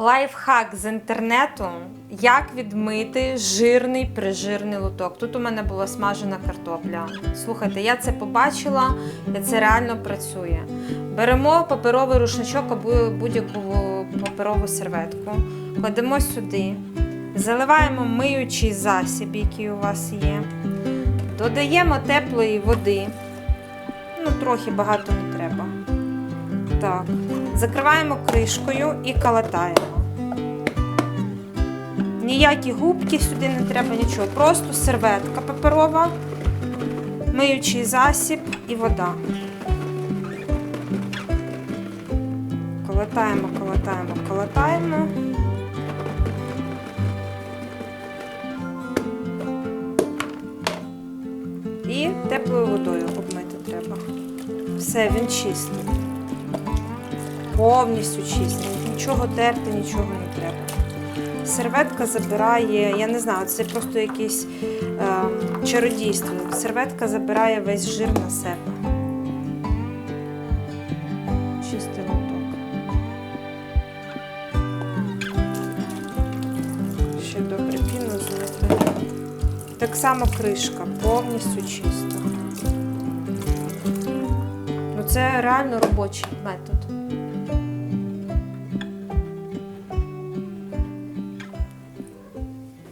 Лайфхак з інтернету, як відмити жирний прижирний луток. Тут у мене була смажена картопля. Слухайте, я це побачила, і це реально працює. Беремо паперовий рушничок або будь-яку паперову серветку, кладемо сюди, заливаємо миючий засіб, який у вас є, додаємо теплої води. Ну, трохи багато не треба. Закриваємо кришкою і калатаємо. Ніякі губки сюди не треба нічого. Просто серветка паперова, миючий засіб і вода. Колотаємо, колотаємо, колотаємо. І теплою водою обмити треба. Все, він чистий. Повністю чистий. Нічого терти, нічого не треба. Серветка забирає, я не знаю, це просто якесь е, чародійство. Серветка забирає весь жир на себе. Чистий лоток. Ще добре піну злити. Так само кришка, повністю чиста. Ну це реально робочий метод.